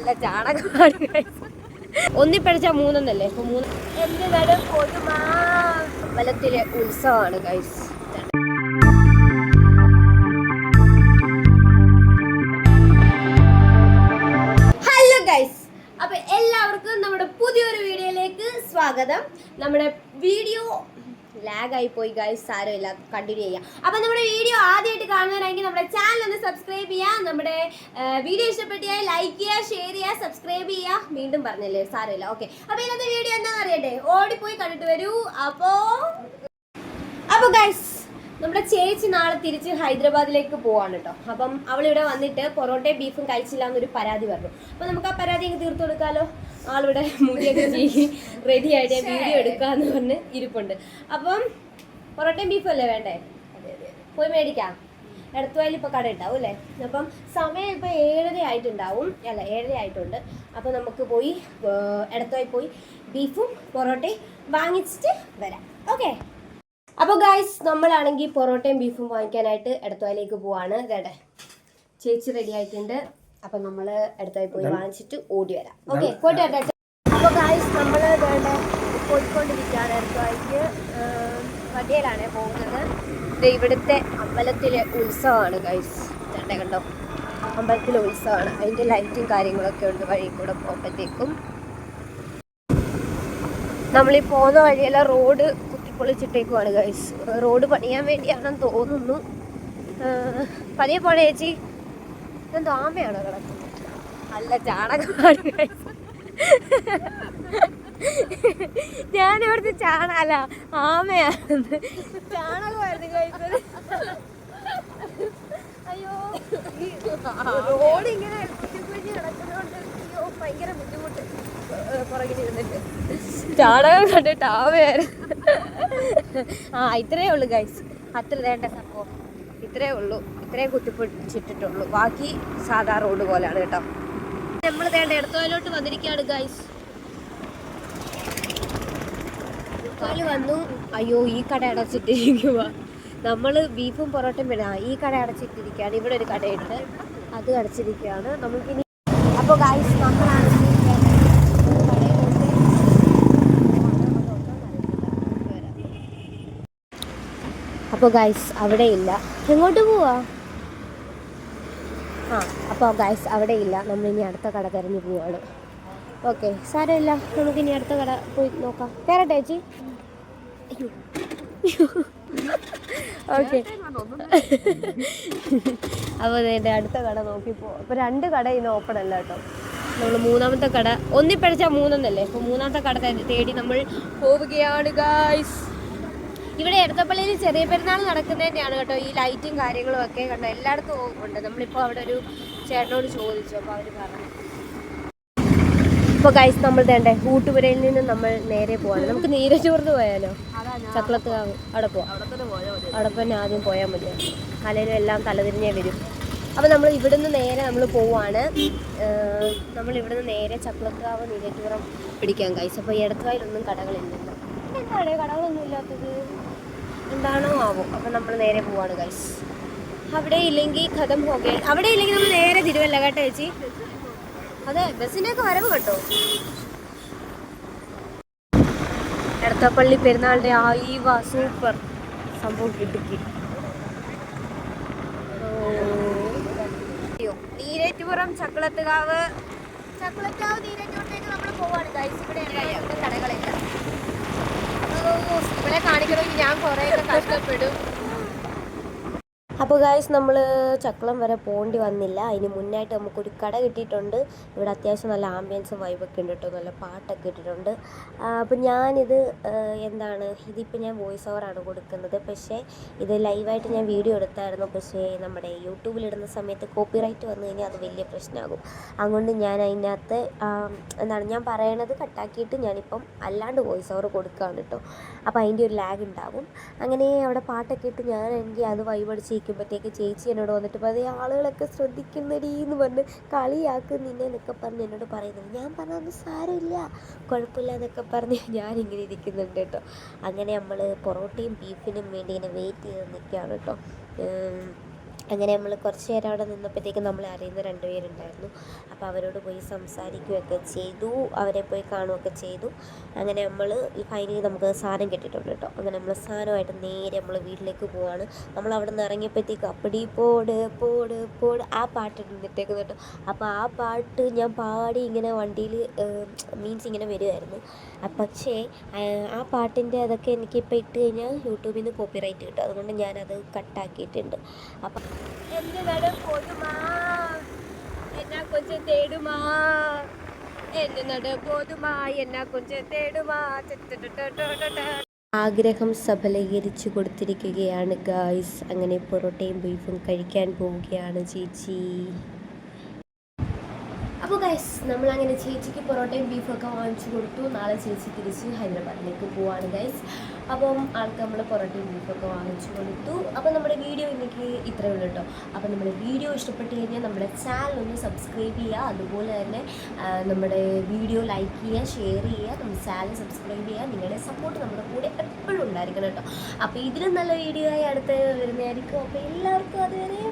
നല്ല ചാണകമാണ് guys. ഒന്നി പഠിച്ചാൽ മൂന്നെന്നല്ലേ ഇപ്പൊ മൂന്ന് കൊതുമാ അമ്പലത്തിലെ ഉത്സവമാണ് ഗൈസ് ഹലോ ഗൈസ് അപ്പൊ എല്ലാവർക്കും നമ്മുടെ പുതിയൊരു വീഡിയോയിലേക്ക് സ്വാഗതം. നമ്മുടെ വീഡിയോ ലാഗ് ആയി പോയി ഗൈസ് സാരമില്ല കണ്ടിന്യൂ ചെയ്യാം. അപ്പൊ നമ്മുടെ വീഡിയോ ആദ്യമായിട്ട് കാണുന്നവരാണെങ്കിൽ നമ്മുടെ ചാനൽ ഒന്ന് സബ്സ്ക്രൈബ് ചെയ്യുക നമ്മുടെ വീഡിയോ ഇഷ്ടപ്പെട്ടിയാ ലൈക്ക് ചെയ്യുക ഷെയർ ചെയ്യുക സബ്സ്ക്രൈബ് ചെയ്യുക വീണ്ടും പറഞ്ഞല്ലേ? സാരമില്ല. ഓക്കെ അപ്പൊ ഇന്നത്തെ വീഡിയോ എന്താണെന്ന് അറിയട്ടെ? ഓടിപ്പോയി കണ്ടിട്ട് വരൂ. അപ്പോ അപ്പൊ ഗൈസ് നമ്മുടെ ചേച്ചി നാളെ തിരിച്ച് ഹൈദരാബാദിലേക്ക് പോവാണ് കേട്ടോ അപ്പം അവളിവിടെ വന്നിട്ട് പൊറോട്ടയും ബീഫും കഴിച്ചില്ല എന്നൊരു പരാതി പറഞ്ഞു. അപ്പൊ നമുക്ക് ആ പരാതി അങ്ങ് തീർത്തു കൊടുക്കാലോ? ആളിവിടെ മുടിയൊക്കെ ചെയ്യി റെഡി ആയിട്ട് വീഡിയോ എടുക്കാന്ന് പറഞ്ഞ് ഇരിപ്പുണ്ട്. അപ്പം പൊറോട്ടയും ബീഫും അല്ലേ വേണ്ടേ? പോയി മേടിക്കാം. എടത്തുവായിൽ ഇപ്പോൾ കട ഉണ്ടാവും അല്ലേ? അപ്പം സമയം ഇപ്പോൾ ഏഴര ആയിട്ടുണ്ടാവും. അല്ല ഏഴര ആയിട്ടുണ്ട്. അപ്പോൾ നമുക്ക് പോയി എടത്തുവായി പോയി ബീഫും പൊറോട്ടയും വാങ്ങിച്ചിട്ട് വരാം. ഓക്കെ അപ്പോൾ ഗായ്സ് നമ്മളാണെങ്കിൽ പൊറോട്ടയും ബീഫും വാങ്ങിക്കാനായിട്ട് എടത്തുവായിലേക്ക് പോവാണ്. ഇതേടെ ചേച്ചി റെഡി ആയിട്ടുണ്ട്. അപ്പം നമ്മൾ അടുത്തായി പോയി വാങ്ങിച്ചിട്ട് ഓടി വരാം. ഓക്കെ പോയിട്ട് വരട്ടെ അപ്പോൾ ഗായ്സ് നമ്മൾ വേണ്ട പോയിക്കൊണ്ടിരിക്കുകയാണ്. അടുത്തായിട്ട് വണ്ടിയിലാണ് പോകുന്നത്. ഇത് ഇവിടുത്തെ അമ്പലത്തിലെ ഉത്സവമാണ് ഗൈസ് ചേട്ടൻ കണ്ടോ? അമ്പലത്തിലെ ഉത്സവമാണ്. അതിന്റെ ലൈറ്റും കാര്യങ്ങളൊക്കെ ഉണ്ട് വഴി കൂടെ പോകുമ്പോഴത്തേക്കും നമ്മളീ പോകുന്ന വഴിയെല്ലാം റോഡ് കുത്തിപ്പൊളിച്ചിട്ടേക്കുവാണ് ഗൈസ് റോഡ് പണിയാൻ വേണ്ടിയാണെന്ന് തോന്നുന്നു. പതിയെ പോണേ ചേച്ചി. ഇതെന്തോ ആമയാണോ കിടക്കുന്നത്? അല്ല ചാണകമാണ്. ഞാൻ ഇവിടുത്തെ ചാണല്ല ആമയാണ് ചാണകമായിരുന്നു കഴിച്ചത് അയ്യോ റോഡ് ഇങ്ങനെ ഭയങ്കര ചാണകം കണ്ടിട്ട് ആമയായിരുന്നു. ആ ഇത്രയേ ഉള്ളൂ ഗൈസ് അത്ര വേണ്ട സംഭവം. ഇത്രയേ ഉള്ളൂ. ഇത്രേ കുത്തിപ്പിടിച്ചിട്ടിട്ടുള്ളൂ ബാക്കി സാധാ റോഡ് പോലെയാണ് കേട്ടോ. നമ്മൾ വേണ്ട ഇടത്തോലോട്ട് വന്നിരിക്കുകയാണ് ഗൈസ് വന്നു. അയ്യോ ഈ കട അടച്ചിട്ടിരിക്കുക നമ്മൾ ബീഫും പൊറോട്ടയും വേണം ഈ കട അടച്ചിട്ടിരിക്കുകയാണ്. ഇവിടെ ഒരു കടയുണ്ട്. അത് അടച്ചിരിക്കുകയാണ്. നമുക്കിനി അപ്പോൾ ഗൈസ് നമ്മളാണെങ്കിൽ അപ്പോൾ ഗൈസ് അവിടെ ഇല്ല എങ്ങോട്ട് പോവാ? ആ അപ്പോൾ ഗൈസ് അവിടെ ഇല്ല നമ്മളിനി അടുത്ത കട തിരഞ്ഞു പോവാണ്. ഓക്കെ സാരമില്ല. നമുക്കിനി അടുത്ത കട പോയി നോക്കാം. കയറട്ടെ ചേച്ചി? ഓക്കെ അപ്പോൾ ഇതിന്റെ അടുത്ത കട നോക്കിപ്പോ അപ്പോൾ രണ്ട് കട ഇന്ന് ഓപ്പൺ അല്ല കേട്ടോ. നമ്മൾ മൂന്നാമത്തെ കട ഒന്നിപ്പഴിച്ചാൽ മൂന്നെന്നല്ലേ? അപ്പോൾ മൂന്നാമത്തെ കട തേടി നമ്മൾ പോവുകയാണ് ഗായ്സ് ഇവിടെ എടത്തപ്പള്ളിയിൽ ചെറിയ പെരുന്നാൾ നടക്കുന്നതിന്റെയാണ് കേട്ടോ. ഈ ലൈറ്റും കാര്യങ്ങളും ഒക്കെ കണ്ടോ? എല്ലായിടത്തും ഉണ്ട്. നമ്മളിപ്പോൾ അവിടെ ഒരു ചേട്ടനോട് ചോദിച്ചു. അപ്പോൾ അവർ പറഞ്ഞു. ഇപ്പോൾ കൈസ് നമ്മൾ തേണ്ടേ കൂട്ടുപുരയിൽ നിന്ന് നമ്മൾ നേരെ പോവാണ്. നമുക്ക് നീരജൂർന്ന് പോയാലോ? ചക്രത്തുകാവ്. അവിടെ പോവാം. അവിടെ തന്നെ ആദ്യം പോയാൽ മതി. കലയിലും എല്ലാം തലതിരിഞ്ഞേ വരും. അപ്പോൾ നമ്മൾ ഇവിടുന്ന് നേരെ നമ്മൾ പോവാണ്. നമ്മൾ ഇവിടുന്ന് നേരെ ചക്രത്തുകാവ് നീരജൂറം പിടിക്കാൻ ഗൈസ് അപ്പോൾ ഇടത്തുവായിലൊന്നും കടകളില്ലല്ലോ. എന്താണ് കടകളൊന്നും ഇല്ലാത്തത്. എന്താണോ ആവും. അപ്പം നമ്മൾ നേരെ പോവാണ് ഗൈസ് അവിടെ ഇല്ലെങ്കിൽ കഥം പോകെ അവിടെ ഇല്ലെങ്കിൽ നമ്മൾ നേരെ തിരുവല്ല കേട്ടോ ചേച്ചി? അതെ ബസ്സിന്റെയൊക്കെ വരവ് കേട്ടോ. എടത്തപ്പള്ളി പെരുന്നാളുടെ ആ ഈ വാ സൂപ്പർ സംഭവം അയ്യോ നീരേറ്റുപുറം ചക്കുളത്തുകാവ്. ചക്കുളത്തുകാവ് നീരേറ്റുപുറത്തേക്ക് നമ്മൾ പോവാണ് ഗൈസ് ഇവിടെ കടകളില്ല ഓ, ഇവിടെ കാണിക്കണമെങ്കിൽ ഞാൻ കുറേയൊക്കെ കഷ്ടപ്പെടും. അപ്പോൾ ഗായ്സ് നമ്മൾ ചക്കളം വരെ പോകേണ്ടി വന്നില്ല. അതിന് മുന്നായിട്ട് നമുക്കൊരു കട കിട്ടിയിട്ടുണ്ട്. ഇവിടെ അത്യാവശ്യം നല്ല ആംബിയൻസും വൈബൊക്കെ ഉണ്ട് കേട്ടോ നല്ല പാട്ടൊക്കെ ഇട്ടിട്ടുണ്ട്. അപ്പോൾ ഞാനിത് എന്താണ് ഇതിപ്പോൾ ഞാൻ വോയിസ് ഓവറാണ് കൊടുക്കുന്നത്. പക്ഷേ ഇത് ലൈവായിട്ട് ഞാൻ വീഡിയോ എടുത്തായിരുന്നു. പക്ഷേ നമ്മുടെ യൂട്യൂബിലിടുന്ന സമയത്ത് കോപ്പിറൈറ്റ് വന്നു കഴിഞ്ഞാൽ അത് വലിയ പ്രശ്നമാകും. അതുകൊണ്ട് ഞാൻ അതിനകത്ത് എന്താണ് ഞാൻ പറയണത് കട്ടാക്കിയിട്ട് ഞാനിപ്പം അല്ലാണ്ട് വോയിസ് ഓവർ കൊടുക്കുകയാണ് കേട്ടോ അപ്പോൾ അതിന്റെ ഒരു ലാഗ് ഉണ്ടാവും. അങ്ങനെ അവിടെ പാട്ടൊക്കെ ഇട്ട് ഞാൻ എനിക്ക് അത് വൈബടിച്ചിരിക്കുമ്പോഴത്തേക്ക് ചേച്ചി എന്നോട് വന്നിട്ട് പറയും ആളുകളൊക്കെ ശ്രദ്ധിക്കുന്നടി എന്ന് പറഞ്ഞ് നിന്നെ എന്നൊക്കെ പറഞ്ഞ് എന്നോട് പറയുന്നത്. ഞാൻ പറഞ്ഞത് സാരമില്ല കുഴപ്പമില്ല എന്നൊക്കെ പറഞ്ഞ് ഞാനിങ്ങനെ ഇരിക്കുന്നുണ്ട് കേട്ടോ. അങ്ങനെ നമ്മൾ പൊറോട്ടയും ബീഫിനും വേണ്ടി ഇങ്ങനെ വെയിറ്റ് ചെയ്ത് നിൽക്കുകയാണ് കേട്ടോ. അങ്ങനെ നമ്മൾ കുറച്ച് നേരം അവിടെ നിന്നപ്പോഴത്തേക്കും നമ്മളെ അറിയുന്ന രണ്ടുപേരുണ്ടായിരുന്നു. അപ്പോൾ അവരോട് പോയി സംസാരിക്കുകയൊക്കെ ചെയ്തു. അവരെ പോയി കാണുകയൊക്കെ ചെയ്തു. അങ്ങനെ നമ്മൾ ഫൈനലി നമുക്ക് സാധനം കിട്ടിയിട്ടുണ്ട് കേട്ടോ. അങ്ങനെ നമ്മൾ സാധനമായിട്ട് നേരെ നമ്മൾ വീട്ടിലേക്ക് പോവാണ്. നമ്മൾ അവിടെ നിന്ന് ഇറങ്ങിയപ്പോഴത്തേക്കും അപ്പടി പോട് പോട് പോട് ആ പാട്ട് നിന്നിട്ടേക്കുന്നു കേട്ടോ. അപ്പോൾ ആ പാട്ട് ഞാൻ പാടി ഇങ്ങനെ വണ്ടിയിൽ മീൻസ് ഇങ്ങനെ വരുമായിരുന്നു പക്ഷേ ആ, പാട്ടിന്റെ അതൊക്കെ എനിക്കിപ്പോൾ ഇട്ട് കഴിഞ്ഞാൽ യൂട്യൂബിൽ നിന്ന് കോപ്പിറൈറ്റ് കിട്ടും. അതുകൊണ്ട് ഞാനത് കട്ടാക്കിയിട്ടുണ്ട് അപ്പം എന്റെ നട പോതുമാ എന്നാ കൊഞ്ചം തേടുമാ. എന്റെ നട പോതുമാ എന്നാ കൊഞ്ചം തേടുമാ. ആഗ്രഹം സഫലീകരിച്ചു കൊടുത്തിരിക്കുകയാണ് ഗായ്സ് അങ്ങനെ പൊറോട്ടയും ബീഫും കഴിക്കാൻ പോവുകയാണ് ചേച്ചി. അപ്പോൾ ഗൈസ് നമ്മൾ അങ്ങനെ ചേച്ചിക്ക് പൊറോട്ടയും ബീഫൊക്കെ വാങ്ങിച്ചു കൊടുത്തു. നാളെ ചേച്ചി തിരിച്ച് ഹൈദരാബാദിലേക്ക് പോവാണ് ഗൈസ് അപ്പം ആൾക്ക് നമ്മൾ പൊറോട്ടയും ബീഫൊക്കെ വാങ്ങിച്ചു കൊടുത്തു. അപ്പോൾ നമ്മുടെ വീഡിയോ ഇന്നേക്ക് ഇത്രയേ ഉള്ളൂ കേട്ടോ അപ്പോൾ നമ്മുടെ വീഡിയോ ഇഷ്ടപ്പെട്ട് കഴിഞ്ഞാൽ നമ്മുടെ ചാനൽ ഒന്ന് സബ്സ്ക്രൈബ് ചെയ്യുക. അതുപോലെ തന്നെ നമ്മുടെ വീഡിയോ ലൈക്ക് ചെയ്യുക ഷെയർ ചെയ്യുക നമ്മുടെ ചാനൽ സബ്സ്ക്രൈബ് ചെയ്യുക. നിങ്ങളുടെ സപ്പോർട്ട് നമ്മുടെ കൂടെ എപ്പോഴും ഉണ്ടായിരിക്കണം കേട്ടോ അപ്പോൾ ഇതിലും നല്ല വീഡിയോ ആയി അടുത്ത് വരുന്നതായിരിക്കും. അപ്പോൾ എല്ലാവർക്കും അതുവരെ